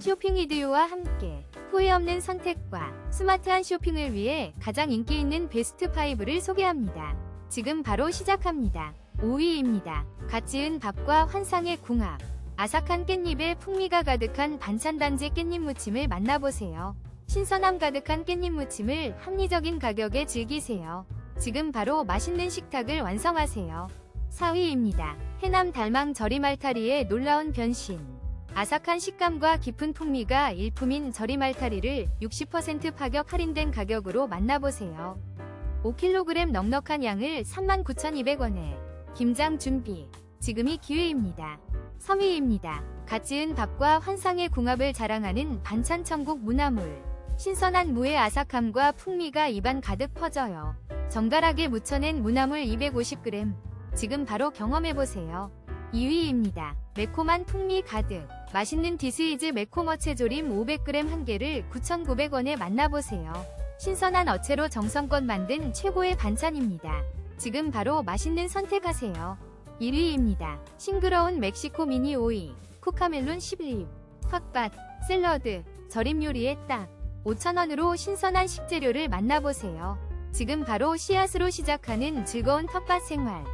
쇼핑 이디오와 함께 후회 없는 선택과 스마트한 쇼핑을 위해 가장 인기 있는 베스트 5를 소개합니다. 지금 바로 시작합니다. 5위입니다. 갓 지은 밥과 환상의 궁합. 아삭한 깻잎에 풍미가 가득한 반찬단지 깻잎 무침을 만나보세요. 신선함 가득한 깻잎 무침을 합리적인 가격에 즐기세요. 지금 바로 맛있는 식탁을 완성하세요. 4위입니다. 해남 달망 저리 말타리의 놀라운 변신. 아삭한 식감과 깊은 풍미가 일품인 저리말타리를 60% 파격 할인된 가격으로 만나보세요. 5kg 넉넉한 양을 39,200원에 김장 준비. 지금이 기회입니다. 3위입니다. 갓 지은 밥과 환상의 궁합을 자랑하는 반찬 천국 무나물. 신선한 무의 아삭함과 풍미가 입안 가득 퍼져요. 정갈하게 무쳐낸 무나물 250g. 지금 바로 경험해보세요. 2위입니다. 매콤한 풍미 가득. 맛있는 디스이즈 매콤 어채 조림 500g 한 개를 9,900원에 만나보세요. 신선한 어채로 정성껏 만든 최고의 반찬입니다. 지금 바로 맛있는 선택하세요. 1위입니다. 싱그러운 멕시코 미니 오이, 쿠카멜론 11입, 텃밭, 샐러드, 절임 요리에 딱 5,000원으로 신선한 식재료를 만나보세요. 지금 바로 씨앗으로 시작하는 즐거운 텃밭 생활.